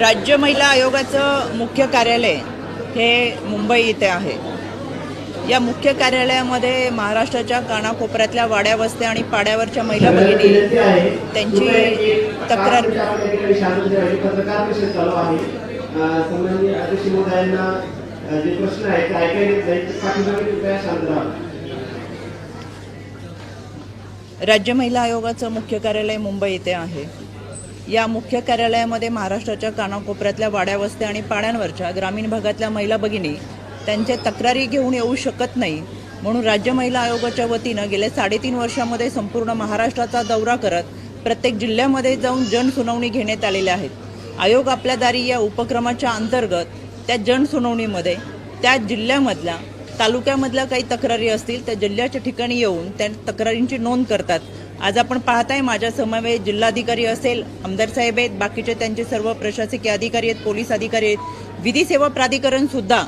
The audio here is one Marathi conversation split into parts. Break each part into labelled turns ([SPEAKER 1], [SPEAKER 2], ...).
[SPEAKER 1] राज्य महिला आयोगाचं मुख्य कार्यालय हे मुंबई इथे आहे. या मुख्य कार्यालयामध्ये महाराष्ट्राच्या कानाकोपऱ्यातल्या वाड्या वस्त्या आणि पाड्यावरच्या महिला भगिनी त्यांची तक्रार राज्य महिला आयोगाचं मुख्य कार्यालय मुंबई इथे आहे. या मुख्य कार्यालयामध्ये महाराष्ट्राच्या कानाकोपऱ्यातल्या वाड्यावस्त्या आणि पाड्यांवरच्या ग्रामीण भागातल्या महिला भगिनी त्यांच्या तक्रारी घेऊन येऊ शकत नाही म्हणून राज्य महिला आयोगाच्या वतीनं गेल्या साडेतीन वर्षामध्ये संपूर्ण महाराष्ट्राचा दौरा करत प्रत्येक जिल्ह्यामध्ये जाऊन जनसुनावणी घेण्यात आलेल्या आहेत. आयोग आपल्या दारी या उपक्रमाच्या अंतर्गत त्या जनसुनावणीमध्ये त्या जिल्ह्यामधल्या तालुक्यामधल्या काही तक्रारी असतील त्या जिल्ह्याच्या ठिकाणी येऊन त्या तक्रारींची नोंद करतात. आज आपण पाहताय माझ्या समवेत जिल्हाधिकारी असेल आमदार साहेब आहेत बाकीचे त्यांचे सर्व प्रशासकीय अधिकारी आहेत पोलीस अधिकारी आहेत विधी सेवा प्राधिकरण सुद्धा.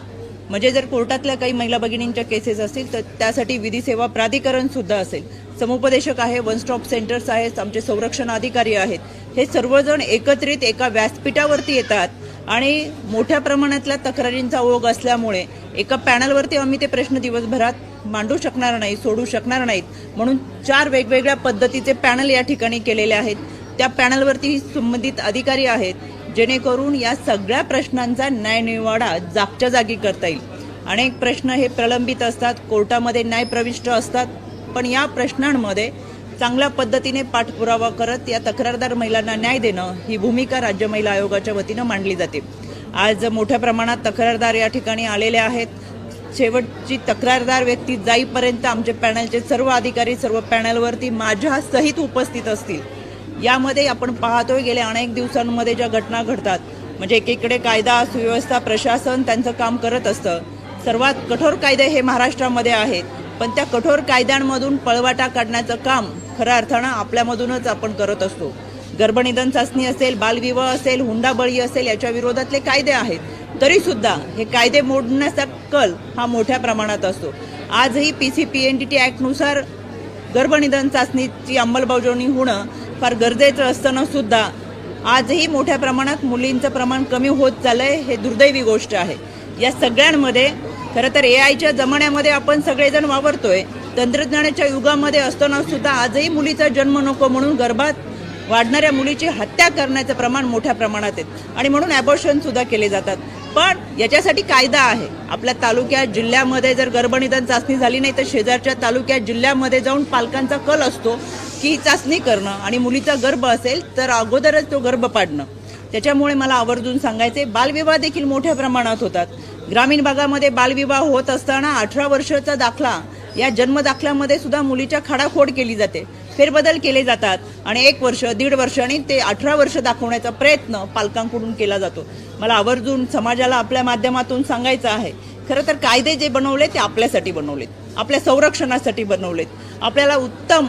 [SPEAKER 1] म्हणजे जर कोर्टातल्या काही महिला भगिनींच्या केसेस असतील तर त्यासाठी विधी सेवा प्राधिकरण सुद्धा असेल. समुपदेशक आहे वन स्टॉप सेंटर्स आहेत आमचे संरक्षण अधिकारी आहेत. हे सर्वजण एकत्रित एका व्यासपीठावरती येतात आणि मोठ्या प्रमाणातल्या तक्रारींचा ओघ असल्यामुळे एका पॅनलवरती आम्ही ते प्रश्न दिवसभरात मांडू शकणार नाही सोडू शकणार नाहीत. म्हणून चार वेगवेगळ्या पद्धतीचे पॅनल या ठिकाणी केलेले आहेत. त्या पॅनलवरती संबंधित अधिकारी आहेत जेणेकरून या सगळ्या प्रश्नांचा न्यायनिवाडा जागच्या जागी करता येईल. अनेक प्रश्न हे प्रलंबित असतात कोर्टामध्ये न्यायप्रविष्ट असतात पण या प्रश्नांमध्ये चांगल्या पद्धतीने पाठपुरावा करत या तक्रारदार महिलांना न्याय देणं ही भूमिका राज्य महिला आयोगाच्या वतीनं मांडली जाते. आज मोठ्या प्रमाणात तक्रारदार या ठिकाणी आलेले आहेत. शेवटची तक्रारदार व्यक्ती जाईपर्यंत आमचे पॅनलचे सर्व अधिकारी सर्व पॅनलवरती माझ्या सहित उपस्थित असतील. यामध्ये आपण पाहतोय गेल्या अनेक दिवसांमध्ये ज्या घटना घडतात म्हणजे एकीकडे कायदा सुव्यवस्था प्रशासन त्यांचं काम करत असतं. सर्वात कठोर कायदे हे महाराष्ट्रामध्ये आहेत. पण त्या कठोर कायद्यांमधून पळवाटा काढण्याचं काम खऱ्या अर्थानं आपल्यामधूनच आपण करत असतो. गर्भनिधन चाचणी असेल बालविवाह असेल हुंडाबळी असेल याच्या विरोधातले कायदे आहेत. तरीसुद्धा हे कायदे मोडण्याचा कल हा मोठ्या प्रमाणात असतो. आजही P C P N D T ॲक्टनुसार गर्भनिधन चाचणीची अंमलबजावणी होणं फार गरजेचं असताना सुद्धा आजही मोठ्या प्रमाणात मुलींचं प्रमाण कमी होत चाललं आहे हे दुर्दैवी गोष्ट आहे. या सगळ्यांमध्ये खरं तर ए आयच्या जमान्यामध्ये आपण सगळेजण वावरतोय. तंत्रज्ञानाच्या युगामध्ये असताना सुद्धा आजही मुलीचा जन्म नको म्हणून गर्भात वाढणाऱ्या मुलीची हत्या करण्याचं प्रमाण मोठ्या प्रमाणात आहे. आणि म्हणून ॲबॉर्शनसुद्धा केले जातात. पण याच्यासाठी कायदा आहे. आपल्या तालुक्यात जिल्ह्यामध्ये जर गर्भनिधन चाचणी झाली नाही तर शेजारच्या तालुक्यात जिल्ह्यामध्ये जाऊन पालकांचा कल असतो की ही चाचणी करणं आणि मुलीचा गर्भ असेल तर अगोदरच तो गर्भ पाडणं. त्याच्यामुळे मला आवर्जून सांगायचे बालविवाह देखील मोठ्या प्रमाणात होतात. ग्रामीण भागामध्ये बालविवाह होत असताना अठरा वर्षाचा दाखला या जन्मदाखल्यामध्ये सुद्धा मुलीच्या खाडाखोड केली जाते. फेरबदल केले जातात आणि एक वर्ष दीड वर्ष आणि ते अठरा वर्ष दाखवण्याचा प्रयत्न पालकांकडून केला जातो. मला आवर्जून समाजाला आपल्या माध्यमातून सांगायचं आहे खरं तर कायदे जे बनवले ते आपल्यासाठी बनवलेत. आपल्या संरक्षणासाठी बनवलेत. आपल्याला उत्तम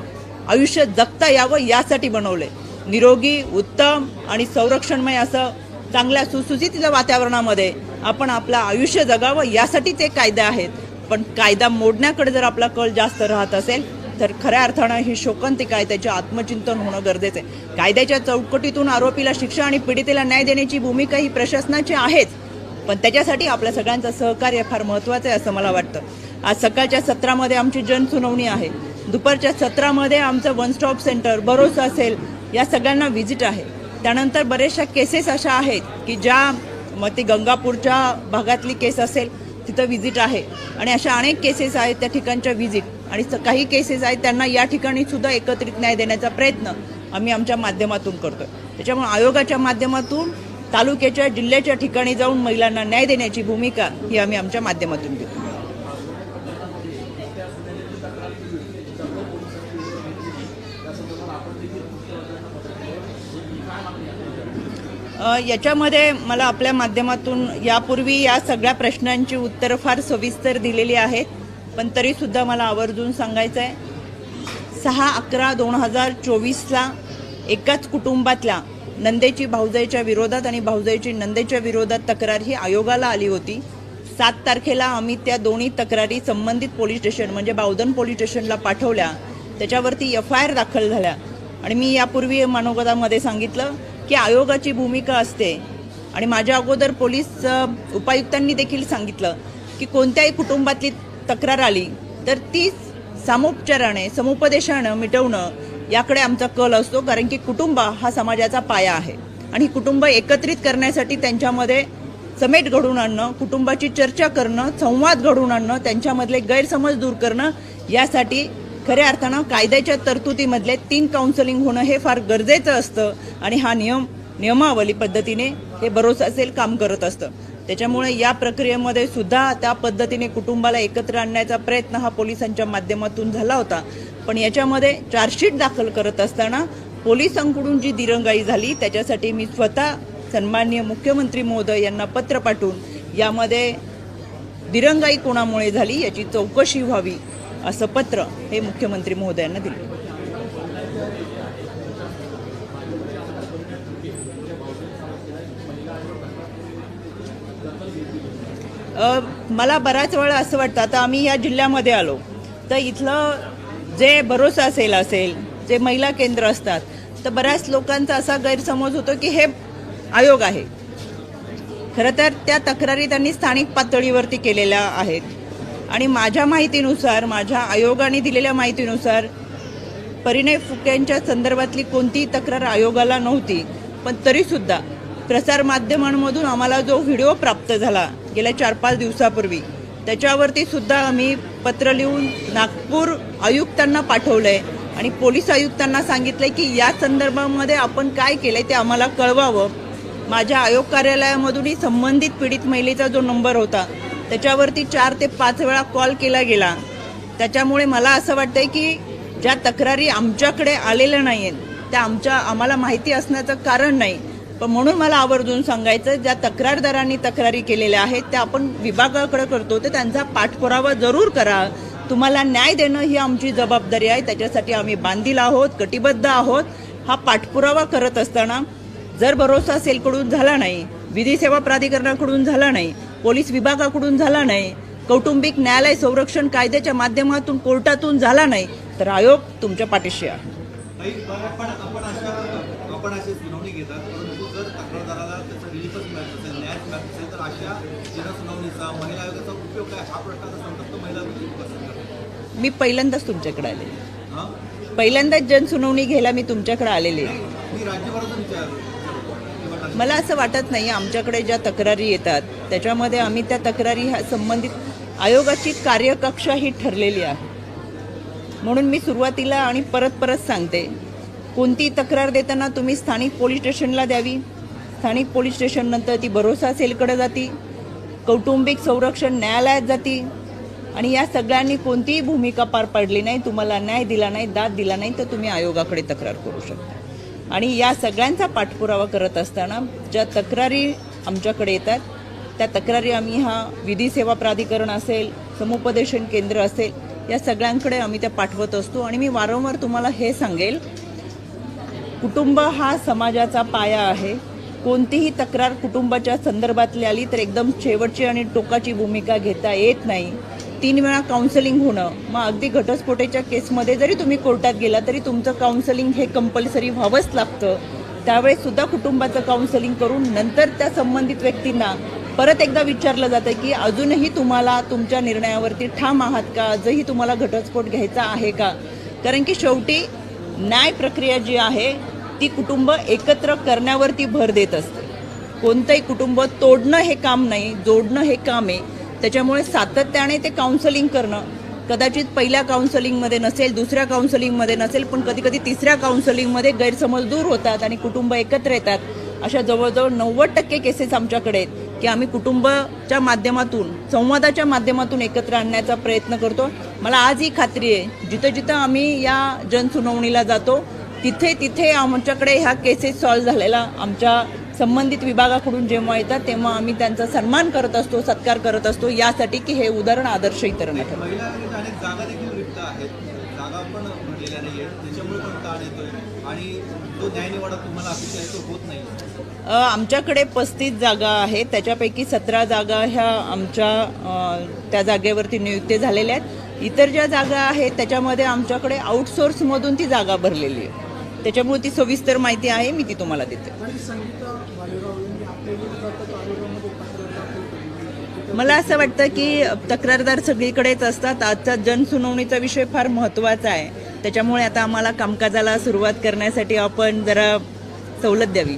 [SPEAKER 1] आयुष्य जगता यावं यासाठी बनवले निरोगी उत्तम आणि संरक्षणमय असं चांगल्या सुसूचित वातावरणामध्ये आपण आपलं आयुष्य जगावं यासाठी ते कायदे आहेत. पण कायदा मोडण्याकडे जर आपला कल जास्त राहत असेल तर खऱ्या अर्थानं ही शोकांतिका आहे त्याचे आत्मचिंतन होणं गरजेचं आहे. कायद्याच्या चौकटीतून आरोपीला शिक्षा आणि पीडितेला न्याय देण्याची भूमिका ही प्रशासनाची आहेच. पण त्याच्यासाठी आपल्या सगळ्यांचं सहकार्य फार महत्त्वाचं आहे असं मला वाटतं. आज सकाळच्या सत्रामध्ये आमची जनसुनावणी आहे. दुपारच्या सत्रामध्ये आमचं वन स्टॉप सेंटर भरोसा असेल या सगळ्यांना व्हिजिट आहे. त्यानंतर बऱ्याचशा केसेस अशा आहेत की ज्या मग ती गंगापूरच्या भागातली केस असेल तिथं व्हिजिट आहे. आणि अशा अनेक केसेस आहेत त्या ठिकाणच्या व्हिजिट आणि स- काही केसेस आहेत त्यांना या ठिकाणी सुद्धा एकत्रित न्याय देण्याचा प्रयत्न आम्ही आमच्या माध्यमातून करतोय. त्याच्यामुळे आयोगाच्या माध्यमातून तालुक्याच्या जिल्ह्याच्या ठिकाणी जाऊन महिलांना न्याय देण्याची भूमिका ही आम्ही आमच्या माध्यमातून घेतो याच्यामध्ये मला आपल्या माध्यमातून यापूर्वी या सगळ्या प्रश्नांची उत्तरं फार सविस्तर दिलेली आहेत पण तरीसुद्धा मला आवर्जून सांगायचं आहे सहा अकरा दोन हजार चोवीसला एकाच कुटुंबातल्या नंदेची भाऊजाईच्या विरोधात आणि भाऊजाईची नंदेच्या विरोधात तक्रार ही आयोगाला आली होती. सात तारखेला आम्ही त्या दोन्ही तक्रारी संबंधित पोलीस स्टेशन म्हणजे बावधन पोलीस स्टेशनला पाठवल्या. त्याच्यावरती एफ आय आर दाखल झाल्या. आणि मी यापूर्वी मनोगतामध्ये सांगितलं की आयोगाची भूमिका असते. आणि माझ्या अगोदर पोलीस उपायुक्तांनी देखील सांगितलं की कोणत्याही कुटुंबातली तक्रार आली तर ती सामोपचाराने समुपदेशानं मिटवणं याकडे आमचा कल असतो. कारण की कुटुंब हा समाजाचा पाया आहे. आणि कुटुंब एकत्रित करण्यासाठी त्यांच्यामध्ये समेट घडवून आणणं कुटुंबाची चर्चा करणं संवाद घडवून आणणं त्यांच्यामधले गैरसमज दूर करणं यासाठी खऱ्या अर्थानं कायद्याच्या तरतुदीमधले तीन काउन्सिलिंग होणं हे फार गरजेचं असतं आणि हा नियम नियमावली पद्धतीने हे भरोसा असेल काम करत असतं. त्याच्यामुळे या प्रक्रियेमध्ये सुद्धा त्या पद्धतीने कुटुंबाला एकत्र आणण्याचा प्रयत्न हा पोलिसांच्या माध्यमातून झाला होता. पण याच्यामध्ये चार्जशीट दाखल करत असताना पोलिसांकडून जी दिरंगाई झाली त्याच्यासाठी मी स्वतः सन्माननीय मुख्यमंत्री महोदय यांना पत्र पाठवून यामध्ये दिरंगाई कोणामुळे झाली याची चौकशी व्हावी. असं पत्र हे मुख्यमंत्री महोदयांना दिलं. मला बराच वेळा असं वाटतं आता आम्ही या जिल्ह्यामध्ये आलो तर इथलं जे भरोसा असेल असेल जे महिला केंद्र असतात तर बऱ्याच लोकांचा असा गैरसमज होतो की हे आयोग आहे. खरं तर त्या तक्रारी त्यांनी स्थानिक पातळीवरती केलेल्या आहेत. आणि माझ्या माहितीनुसार माझ्या आयोगाने दिलेल्या माहितीनुसार परिणय फुकेंच्या संदर्भातली कोणतीही तक्रार आयोगाला नव्हती. पण तरीसुद्धा प्रसारमाध्यमांमधून आम्हाला जो व्हिडिओ प्राप्त झाला गेल्या चार पाच दिवसापूर्वी त्याच्यावरती सुद्धा आम्ही पत्र लिहून नागपूर आयुक्तांना पाठवलं आहे आणि पोलीस आयुक्तांना सांगितलं आहे की या संदर्भामध्ये आपण काय केलं आहे ते आम्हाला कळवावं. माझ्या आयोग कार्यालयामधूनही संबंधित पीडित महिलेचा जो नंबर होता त्याच्यावरती चार ते पाच वेळा कॉल केला गेला. त्याच्यामुळे मला असं वाटतंय की ज्या तक्रारी आमच्याकडे आलेल्या नाही आहेत त्या आमच्या आम्हाला माहिती असण्याचं कारण नाही. पण म्हणून मला आवर्जून सांगायचं ज्या तक्रारदारांनी तक्रारी केलेल्या आहेत त्या आपण विभागाकडे करतो तर त्यांचा पाठपुरावा जरूर करा. तुम्हाला न्याय देणं ही आमची जबाबदारी आहे. त्याच्यासाठी आम्ही बांधील आहोत कटिबद्ध आहोत. हा पाठपुरावा करत असताना जर भरोसा सेलकडून झाला नाही विधी सेवा प्राधिकरणाकडून झाला नाही पोलीस विभागाकडून झाला नाही. कौटुंबिक न्यायालय संरक्षण कायद्याच्या माध्यमातून कोर्टातून झाला नाही. तर आयोग तुमच्या पाठीशी आहे. मी पहिल्यांदाच तुमच्याकडे आले पहिल्यांदाच जनसुनावणी घ्यायला मी तुमच्याकडे आलेले आहे.
[SPEAKER 2] मी राज्यभरातून विचार
[SPEAKER 1] मला असं वाटत नाही आमच्याकडे ज्या तक्रारी येतात त्याच्यामध्ये आम्ही त्या तक्रारी ह्या संबंधित आयोगाची कार्यकक्षा ही ठरलेली आहे. म्हणून मी सुरुवातीला आणि परत परत सांगते कोणती तक्रार देताना तुम्ही स्थानिक पोलीस स्टेशनला द्यावी. स्थानिक पोलीस स्टेशननंतर ती भरोसा सेलकडे जाती कौटुंबिक संरक्षण न्यायालयात जाती आणि या सगळ्यांनी कोणतीही भूमिका पार पाडली नाही तुम्हाला न्याय दिला नाही दाद दिला नाही तर तुम्ही आयोगाकडे तक्रार करू शकता. आणि या सगळ्यांचा पाठपुरावा करत असताना ज्या तक्रारी आमच्याकडे येतात त्या तक्रारी आम्ही हा विधी सेवा प्राधिकरण असेल समुपदेशन केंद्र असेल या सगळ्यांकडे आम्ही त्या पाठवत असतो. आणि मी वारंवार तुम्हाला हे सांगेल कुटुंब हा समाजाचा पाया आहे. कोणतीही तक्रार कुटुंबाच्या संदर्भातली आली तर एकदम शेवटची आणि टोकाची भूमिका घेता येत नाही. तीन वेळा काउन्सिलिंग होणं. मग अगदी घटस्फोटेच्या केसमध्ये जरी तुम्ही कोर्टात गेला तरी तुमचं काउन्सिलिंग हे कंपल्सरी व्हावंच लागतं. त्यावेळेसुद्धा कुटुंबाचं काउन्सिलिंग करून नंतर त्या संबंधित व्यक्तींना परत एकदा विचारलं जातं की अजूनही तुम्हाला तुमच्या निर्णयावरती ठाम आहात का? आजही तुम्हाला घटस्फोट घ्यायचा आहे का? कारण की शेवटी न्याय प्रक्रिया जी आहे ती कुटुंब एकत्र करण्यावरती भर देत असते. कोणतंही कुटुंब तोडणं हे काम नाही जोडणं हे काम आहे. त्याच्यामुळे सातत्याने ते काउन्सलिंग करणं कदाचित पहिल्या काउन्सलिंगमध्ये नसेल दुसऱ्या काउन्सलिंगमध्ये नसेल पण कधी कधी तिसऱ्या काउन्सलिंगमध्ये गैरसमज दूर होतात आणि कुटुंब एकत्र येतात. अशा जवळजवळ नव्वद टक्के केसेस आमच्याकडे आहेत की आम्ही कुटुंबाच्या माध्यमातून संवादाच्या माध्यमातून एकत्र आणण्याचा प्रयत्न करतो. मला आज ही खात्री आहे जिथं जिथं आम्ही या जनसुनावणीला जातो तिथे तिथे आमच्याकडे ह्या केसेस सॉल्व्ह झालेला आमच्या संबंधित विभागाकडून जेव्हा येतात तेव्हा आम्ही त्यांचा सन्मान करत असतो सत्कार करत असतो. यासाठी की हे उदाहरण आदर्श इतरांना ठरतं
[SPEAKER 2] महिला आयोगाच्या अनेक जागा देखील रिक्त आहेत. जागा पण भरलेल्या नाही आहेत त्याच्यामुळे पण ताण येतोय. आणि तो न्यायनिवाडा तुम्हाला अपेक्षा आहे तो होत नाही.
[SPEAKER 1] अ, आमच्याकडे पस्तीस जागा आहेत. त्याच्यापैकी सतरा जागा ह्या आमच्या त्या जागेवरती नियुक्ती झालेल्या आहेत. इतर ज्या जागा आहेत त्याच्यामध्ये आमच्याकडे आउटसोर्समधून ती जागा भरलेली आहे. त्याच्यामुळे ती सविस्तर माहिती आहे मी ती तुम्हाला देते
[SPEAKER 3] आणि संगीता भालेराव यांनी आपल्या
[SPEAKER 1] मला असं वाटतं की तक्रारदार सगळीकडेच असतात. आजचा जनसुनावणीचा विषय फार महत्त्वाचा आहे. त्याच्यामुळे आता आम्हाला कामकाजाला सुरुवात करण्यासाठी आपण जरा सवलत द्यावी.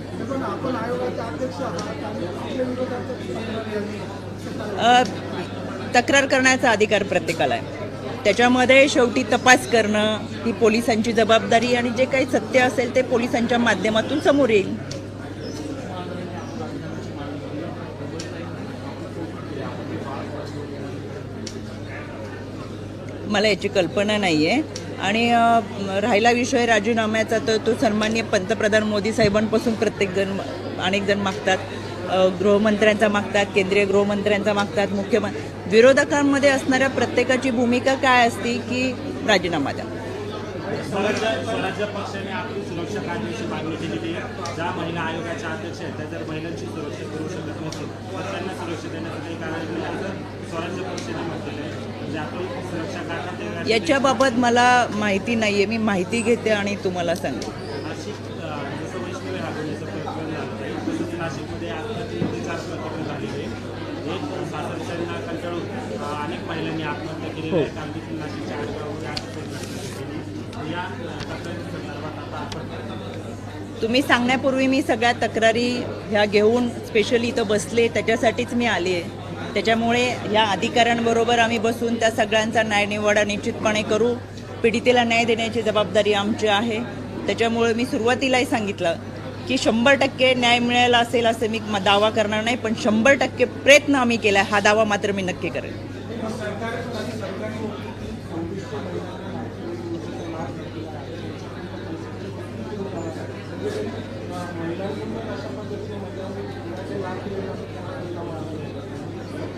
[SPEAKER 1] तक्रार करण्याचा अधिकार प्रत्येकाला आहे. त्याच्यामध्ये शेवटी तपास करणं ही पोलिसांची जबाबदारी आणि जे काही सत्य असेल ते पोलिसांच्या माध्यमातून समोर येईल. मला याची कल्पना नाही आहे आणि राहिला विषय राजीनाम्याचा तर तो सन्मान्य पंतप्रधान मोदी साहेबांपासून प्रत्येकजण अनेक जण मागतात. गृहमंत्र्यांचा मागतात केंद्रीय गृहमंत्र्यांचा मागतात मुख्यमंत्री विरोधकांमध्ये असणाऱ्या प्रत्येकाची भूमिका काय असती की राजीनामा द्या.
[SPEAKER 3] स्वराज्य पक्षाने आपली सुरक्षा कायद्याची मागणी केलेली आहे ज्या महिला आयोगाच्या अध्यक्ष आहेत त्या जर महिलांची सुरक्षा करू शकत नसेल तर त्यांना सुरक्षा देण्यासाठी काही कारण स्वराज्य पक्षाने म्हटलेलं आहे
[SPEAKER 1] याच्याबाबत मला माहिती नाही आहे मी माहिती घेते आणि तुम्हाला सांगते.
[SPEAKER 3] आपण
[SPEAKER 1] तुम्ही सांगण्यापूर्वी मी सगळ्या तक्रारी ह्या घेऊन स्पेशली इथं बसले त्याच्यासाठीच मी आली आहे त्याच्यामुळे ह्या अधिकाऱ्यांबरोबर आम्ही बसून त्या सगळ्यांचा न्यायनिवाडा निश्चितपणे करू. पीडितेला न्याय देण्याची जबाबदारी आमची आहे. त्याच्यामुळे मी सुरुवातीलाही सांगितलं की शंभर टक्के न्याय मिळाला असेल असं मी दावा करणार नाही पण शंभर टक्के प्रयत्न आम्ही केला हा दावा मात्र मी नक्की करेन.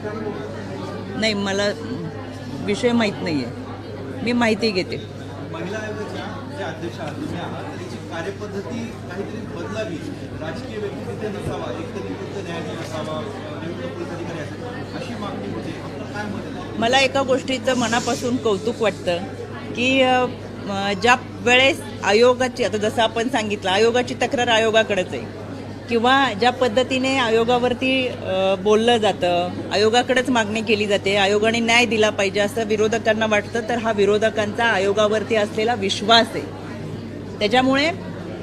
[SPEAKER 1] नाही मला विषय माहीत नाही आहे मी माहिती घेते.
[SPEAKER 2] महिला आयोगाच्या ज्या अध्यक्ष आहात तुम्ही आहात त्याची कार्यपद्धती काहीतरी बदलावी. राजकीय व्यक्ती तिथे नसावा एक तर निवृत्त न्यायाधीश असावा निवृत्त पोलीस अधिकारी असावा अशी मागणी होते आपलं काय मत आहे?
[SPEAKER 1] मला एका गोष्टीचं मनापासून कौतुक वाटतं की ज्या वेळेस आयोगाची आता जसं आपण सांगितलं आयोगाची तक्रार आयोगाकडेच आहे. किंवा ज्या पद्धतीने आयोगावरती बोललं जातं आयोगाकडेच मागणी केली जाते आयोगाने न्याय दिला पाहिजे असं विरोधकांना वाटतं तर हा विरोधकांचा आयोगावरती असलेला विश्वास आहे. त्याच्यामुळे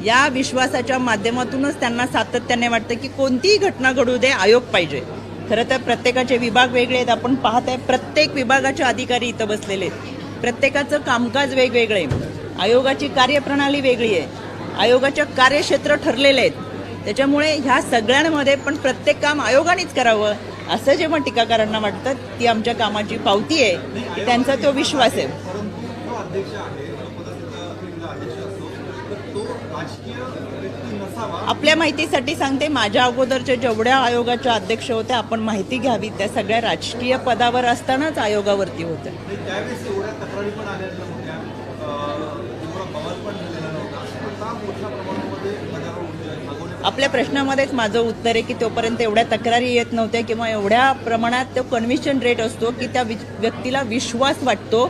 [SPEAKER 1] या विश्वासाच्या माध्यमातूनच त्यांना सातत्याने वाटतं की कोणतीही घटना घडू दे आयोग पाहिजे. खरं तर प्रत्येकाचे विभाग वेगळे आहेत. आपण पाहत आहे प्रत्येक विभागाचे अधिकारी इथं बसलेले आहेत. प्रत्येकाचं कामकाज वेगवेगळं आहे. आयोगाची कार्यप्रणाली वेगळी आहे. आयोगाच्या कार्यक्षेत्र ठरलेले आहेत. त्याच्यामुळे ह्या सगळ्यांमध्ये पण प्रत्येक काम आयोगानेच करावं असं जेव्हा टीकाकारांना वाटतं ती आमच्या कामाची पावती आहे. त्यांचा तो विश्वास आहे. आपल्या माहितीसाठी सांगते माझ्या अगोदरच्या जेवढ्या आयोगाच्या अध्यक्ष होत्या आपण माहिती घ्यावी त्या सगळ्या राजकीय पदावर असतानाच आयोगावरती होत्या
[SPEAKER 2] आणि त्यावेळेस एवढ्या तक्रारी पण आलेल्या होत्या अं, एवढा बवाल पण झालेला नव्हता पण का मोठ्या प्रमाणामध्ये गदारोळ होते मागवण्यात
[SPEAKER 1] आपल्या प्रश्नामध्येच माझं उत्तर आहे की तोपर्यंत एवढ्या तक्रारी येत नव्हत्या किंवा एवढ्या प्रमाणात तो कन्व्हिशन रेट असतो की त्या वि- व्यक्तीला विश्वास वाटतो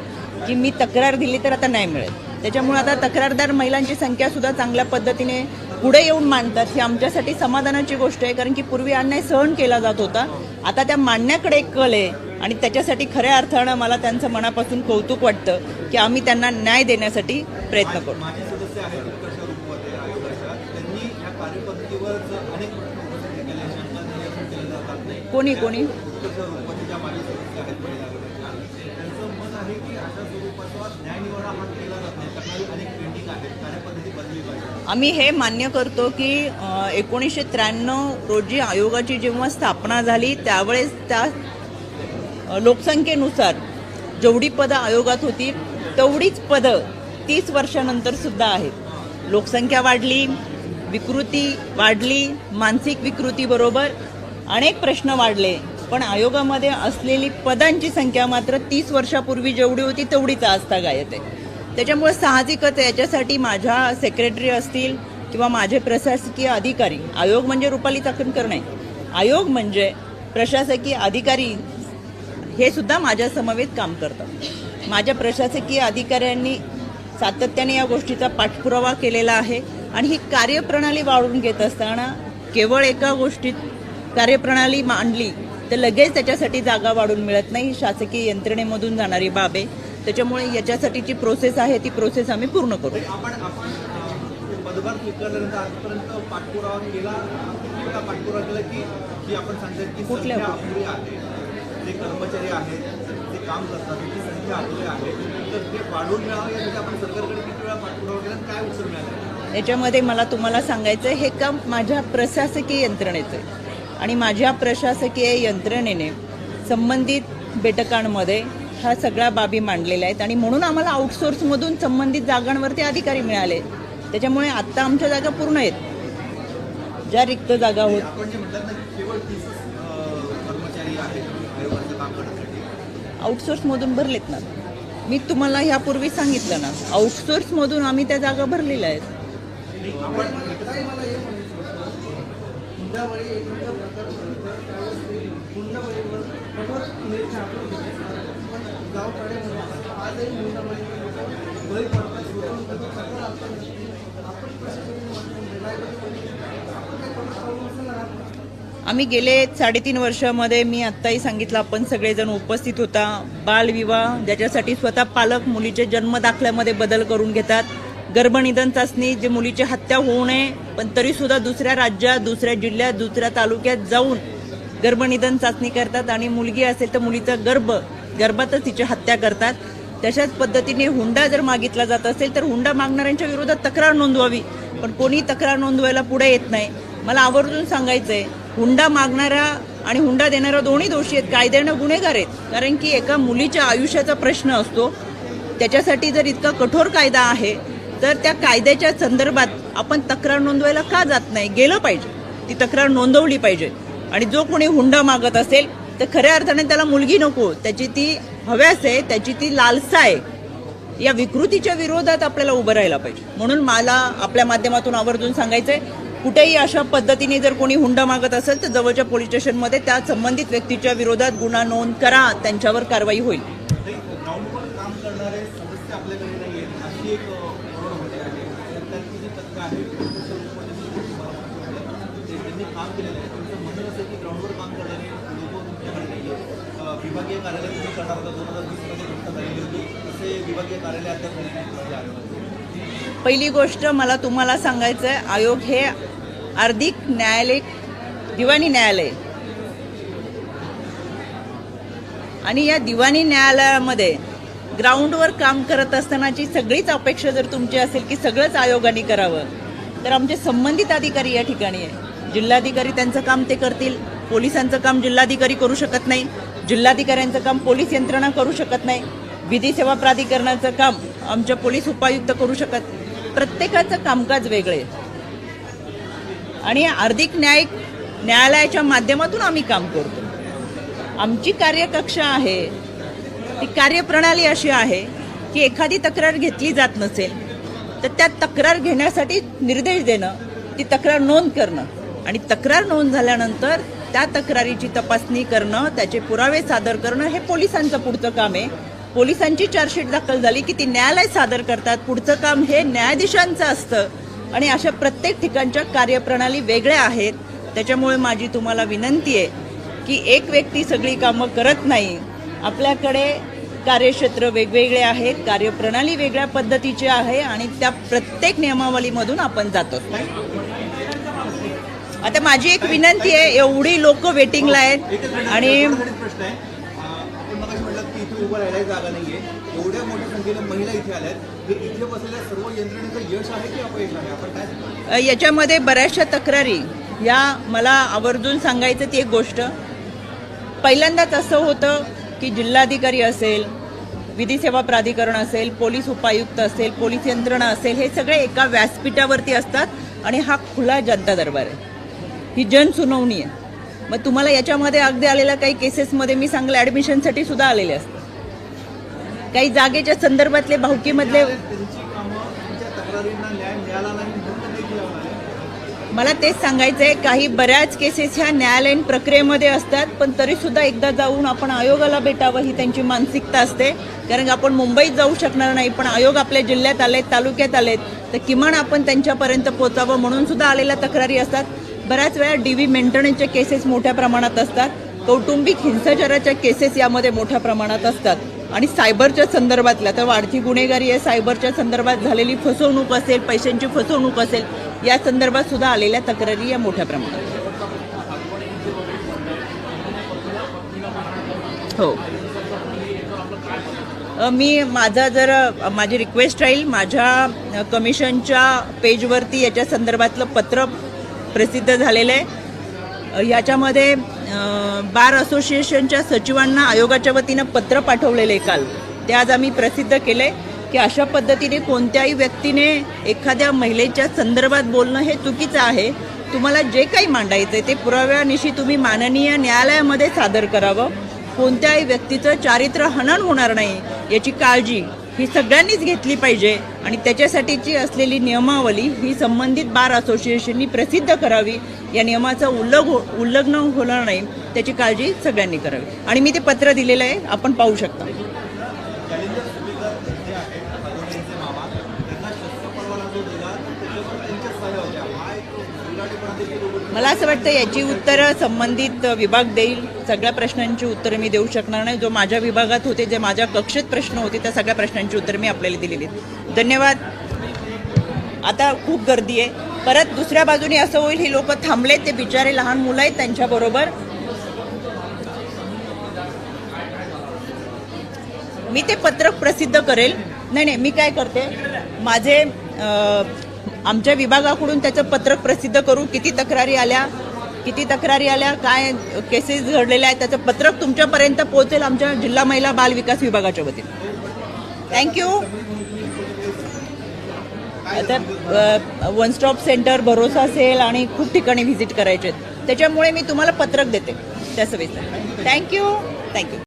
[SPEAKER 1] की मी तक्रार दिली तर आता नाही मिळेल. त्याच्यामुळे आता तक्रारदार महिलांची संख्या सुद्धा चांगल्या पद्धतीने पुढे येऊन मांडतात. ही आमच्यासाठी समाधानाची गोष्ट आहे कारण की पूर्वी अन्याय सहन केला जात होता. आता त्या मांडण्याकडे एक कल आहे आणि त्याच्यासाठी खऱ्या अर्थानं मला त्यांचं मनापासून कौतुक वाटतं की आम्ही त्यांना न्याय देण्यासाठी प्रयत्न करू
[SPEAKER 2] माझे सदस्य आहेत उत्कर्ष रूपमध्ये आयोगाच्या त्यांनी या कार्यपद्धतीवर अनेक प्रश्न उपस्थित केले शंका निरसन केले जातात नाही
[SPEAKER 1] कोणी कोणी
[SPEAKER 2] उत्कर्ष रूपमध्ये ज्या माझे सदस्य आहेत महिला आयोगाच्या त्यांचं मत आहे की अशा स्वरूपाचा न्यायनिवाडा हा केला जात नाही तक्रारी अनेक पेंडिंग आहेत कार्यपद्धती कोणी कोणी?
[SPEAKER 1] आम्ही हे मान्य करतो की एकोणीसशे त्र्याण्णव रोजी आयोगाची जेव्हा स्थापना झाली त्यावेळेस त्या लोकसंख्येनुसार जेवढी पदं आयोगात होती तेवढीच पदं तीस वर्षानंतर सुद्धा आहेत. लोकसंख्या वाढली विकृती वाढली मानसिक विकृतीबरोबर अनेक प्रश्न वाढले पण आयोगामध्ये असलेली पदांची संख्या मात्र तीस वर्षापूर्वी जेवढी होती तेवढीच आस्था गायत आहे त्याच्यामुळे साहजिकच आहे. याच्यासाठी माझ्या सेक्रेटरी असतील किंवा माझे प्रशासकीय अधिकारी आयोग म्हणजे रुपाली चाकणकर नाही आयोग म्हणजे प्रशासकीय अधिकारी हे सुद्धा माझ्या समवेत काम करतात माझ्या प्रशासकीय अधिकाऱ्यांनी सातत्याने या गोष्टीचा पाठपुरावा केलेला आहे आणि ही कार्यप्रणाली वाढवून घेत असताना केवळ एका गोष्टीत कार्यप्रणाली मांडली तर लगेच त्याच्यासाठी जागा वाढून मिळत नाही. शासकीय यंत्रणेमधून जाणारी बाब आहे. त्याच्यामुळे याच्यासाठीची प्रोसेस आहे ती प्रोसेस आम्ही पूर्ण करू. कुठल्या
[SPEAKER 2] संख्या अपुरी आहे. जे कर्मचारी आहेत ते काम करतात त्यांची संख्या अपुरी आहे. तर ते वाढवून मिळावं यासाठी आपण सरकारकडे किती वेळा पाठपुरावा केला आणि काय उत्तर मिळालं?
[SPEAKER 1] याच्यामध्ये मला तुम्हाला सांगायचं हे काम माझ्या प्रशासकीय यंत्रणेचं आहे. आणि माझ्या प्रशासकीय यंत्रणेने संबंधित बैठकांमध्ये ह्या सगळ्या बाबी मांडलेल्या आहेत. आणि म्हणून आम्हाला आउटसोर्समधून संबंधित जागांवरती अधिकारी मिळाले. त्याच्यामुळे आत्ता आमच्या जागा पूर्ण आहेत. ज्या रिक्त जागा होत
[SPEAKER 2] आपण जे म्हणतात ना की केवळ तीसच अं, कर्मचारी आहेत
[SPEAKER 1] आम्ही गेले साडेतीन वर्षामध्ये मी आत्ताही सांगितलं आपण सगळेजण उपस्थित होता. बालविवाह ज्याच्यासाठी स्वतः पालक मुलीचे जन्म दाखल्यामध्ये बदल करून घेतात. गर्भनिधन चाचणी जे मुलीची हत्या होऊ नये पण तरीसुद्धा दुसऱ्या राज्यात दुसऱ्या जिल्ह्यात दुसऱ्या तालुक्यात जाऊन गर्भनिधन चाचणी करतात आणि मुलगी असेल तर मुलीचा गर्भ गर्भातच तिची हत्या करतात. तशाच पद्धतीने हुंडा जर मागितला जात असेल तर हुंडा मागणाऱ्यांच्या विरोधात तक्रार नोंदवावी पण कोणी तक्रार नोंदवायला पुढे येत नाही. मला आवर्जून सांगायचं आहे हुंडा मागणारा आणि हुंडा देणारा दोन्ही दोषी आहेत कायद्यानं गुन्हेगार आहेत. कारण की एका मुलीच्या आयुष्याचा प्रश्न असतो. त्याच्यासाठी जर इतका कठोर कायदा आहे तर त्या कायद्याच्या संदर्भात आपण तक्रार नोंदवायला का जात नाही? गेलं पाहिजे. ती तक्रार नोंदवली पाहिजे. आणि जो कोणी हुंडा मागत असेल तर खऱ्या अर्थाने त्याला मुलगी नको. त्याची ती हव्यास आहे त्याची ती लालसा आहे. या विकृतीच्या विरोधात आपल्याला उभं राहायला पाहिजे. म्हणून मला आपल्या माध्यमातून आवर्जून सांगायचंय कुठेही अशा पद्धतीने जर कोणी हुंडा मागत असेल तर जवळच्या पोलीस स्टेशनमध्ये त्या संबंधित व्यक्तीच्या विरोधात गुन्हा नोंद करा. त्यांच्यावर कारवाई होईल
[SPEAKER 2] ते ग्राउंडवर काम करणारे सदस्य आपल्याकडे नाही आहेत अशी एक प्रॉब्लेम आहे तर त्यांची जी तत्व आहे त्या रूपमध्ये मी तुम्हाला सांगितलं. ते त्यांनी काम केलेलं आहे तुमचं म्हणणं असं आहे की ग्राउंडवर काम करणारे लोक तुमच्याकडे नाही आहेत विभागीय कार्यालय तुम्ही करणार होता दोन हजार वीसमध्ये घोषणा झालेली होती तसे विभागीय
[SPEAKER 1] पहिली गोष्ट मला तुम्हाला सांगायचं आहे आयोग हे अर्धिक न्यायालय दिवाणी न्यायालय. आणि या दिवाणी न्यायालयामध्ये ग्राउंडवर काम करत असतानाची सगळीच अपेक्षा जर तुमची असेल की सगळंच आयोगाने करावं तर आमचे संबंधित अधिकारी या ठिकाणी आहे. जिल्हाधिकारी त्यांचं काम ते करतील पोलिसांचं काम जिल्हाधिकारी करू शकत नाही जिल्हाधिकाऱ्यांचं काम पोलीस यंत्रणा करू शकत नाही. विधी सेवा प्राधिकरणाचं काम आमच्या पोलीस उपायुक्त करू शकत प्रत्येकाचं कामकाज वेगळे. आहे आणि अर्धिक न्यायिक न्यायालयाच्या माध्यमातून आम्ही काम करतो. आमची कार्यकक्षा आहे. ती कार्यप्रणाली अशी आहे की एखादी तक्रार घेतली जात नसेल तर त्या तक्रार घेण्यासाठी निर्देश देणं ती तक्रार नोंद करणं. आणि तक्रार नोंद झाल्यानंतर त्या तक्रारीची तपासणी करणं त्याचे पुरावे सादर करणं हे पोलिसांचं पुढचं काम आहे. पोलिसांची चार्जशीट दाखल झाली की ती न्यायालय सादर करतात. पुढचं काम हे न्यायाधीशांचं असतं. आणि अशा प्रत्येक ठिकाणच्या कार्यप्रणाली वेगळ्या आहेत. त्याच्यामुळे माझी तुम्हाला विनंती आहे की एक व्यक्ती सगळी कामं करत नाही. आपल्याकडे कार्यक्षेत्र वेगवेगळे आहेत कार्यप्रणाली वेगळ्या पद्धतीची आहे आणि त्या प्रत्येक नियमावलीमधून आपण जातो. आता माझी एक विनंती आहे एवढी लोक वेटिंगला आहेत. आणि
[SPEAKER 2] आणि प्रश्न आहे अं, आपण मग म्हटलं की इथे उभं राहायला जागा नाहीये. एवढ्या मोठ्या संख्येने महिला इथे आल्यात. हे इथे बसलेल्या सर्व यंत्रणेचं यश आहे की अपयश आहे? आपण काय
[SPEAKER 1] याच्यामध्ये बऱ्याचशा तक्रारी. या मला आवर्जून सांगायचं ती एक गोष्ट. पहिल्यांदाच असं होतं की जिल्हाधिकारी असेल विधी सेवा प्राधिकरण असेल पोलीस उपायुक्त असेल पोलीस यंत्रणा असेल हे सगळे एका व्यासपीठावरती असतात आणि हा खुला जनता दरबार आहे. ही जनसुनावणी आहे. मग तुम्हाला याच्यामध्ये अगदी आलेल्या काही केसेसमध्ये मी सांगलं ॲडमिशनसाठी सुद्धा आलेले असतात. काही जागेच्या संदर्भातले भावकीमधले. मला तेच सांगायचं आहे काही बऱ्याच केसेस ह्या न्यायालयीन प्रक्रियेमध्ये असतात पण तरी सुद्धा एकदा जाऊन आपण आयोगाला भेटावं ही त्यांची मानसिकता असते. कारण आपण मुंबईत जाऊ शकणार नाही पण आयोग आपल्या जिल्ह्यात आलेत तालुक्यात आलेत. तर किमान आपण त्यांच्यापर्यंत पोचावं म्हणून सुद्धा आलेल्या तक्रारी असतात. बऱ्याच वेळा डी व्ही मेंटेनन्सच्या केसेस मोठ्या प्रमाणात असतात. कौटुंबिक हिंसाचाराच्या केसेस यामध्ये मोठ्या प्रमाणात असतात. आणि सायबरच्या संदर्भातल्या तर वाढती गुन्हेगारी आहे सायबरच्या संदर्भात झालेली फसवणूक असेल पैशांची फसवणूक असेल या संदर्भात सुद्धा आलेल्या तक्रारी या मोठ्या प्रमाणात. हो. मी माझा जर माझी रिक्वेस्ट राहील माझ्या कमिशनच्या पेजवरती याच्या संदर्भातलं पत्र प्रसिद्ध झालेलं आहे. याच्यामध्ये बार असोसिएशनच्या सचिवांना आयोगाच्या वतीनं पत्र पाठवलेलं आहे काल. ते आज आम्ही प्रसिद्ध केले की अशा पद्धतीने कोणत्याही व्यक्तीने एखाद्या महिलेच्या संदर्भात बोलणं हे चुकीचं आहे. तुम्हाला जे काही मांडायचं आहे ते पुराव्यानिशी तुम्ही माननीय न्यायालयामध्ये सादर करावं. कोणत्याही व्यक्तीचं चारित्र्य हनन होणार नाही याची काळजी ही सगळ्यांनीच घेतली पाहिजे आणि त्याच्यासाठीची असलेली नियमावली ही संबंधित बार असोसिएशननी प्रसिद्ध करावी. या नियमाचं उल्लंघ हो- उल्लंघन होणार नाही त्याची काळजी सगळ्यांनी करावी. आणि मी ते पत्र दिलेलं आहे आपण पाहू शकता. मला असं वाटतं याची उत्तरं संबंधित विभाग देईल. सगळ्या प्रश्नांची उत्तरं मी देऊ शकणार नाही. जो माझ्या विभागात होते जे माझ्या कक्षेत प्रश्न होते त्या सगळ्या प्रश्नांची उत्तरं मी आपल्याला दिलेली आहेत. धन्यवाद. आता खूप गर्दी आहे. परत दुसऱ्या बाजूने असं होईल ही लोक थांबले ते बिचारे लहान मुलं आहेत त्यांच्याबरोबर. मी ते पत्रक प्रसिद्ध करेल. नाही नाही मी काय करते माझे आमच्या विभागाकडून त्याचं पत्रक प्रसिद्ध करू. किती तक्रारी आल्या किती तक्रारी आल्या काय केसेस घडलेल्या आहेत त्याचं पत्रक तुमच्यापर्यंत पोहोचेल आमच्या जिल्हा महिला बाल विकास विभागाच्या वतीने. थँक्यू आता वन स्टॉप सेंटर भरोसा असेल आणि खूप ठिकाणी व्हिजिट करायचे आहेत. त्याच्यामुळे मी तुम्हाला पत्रक देते. त्या सविस्तर. Thank you thank you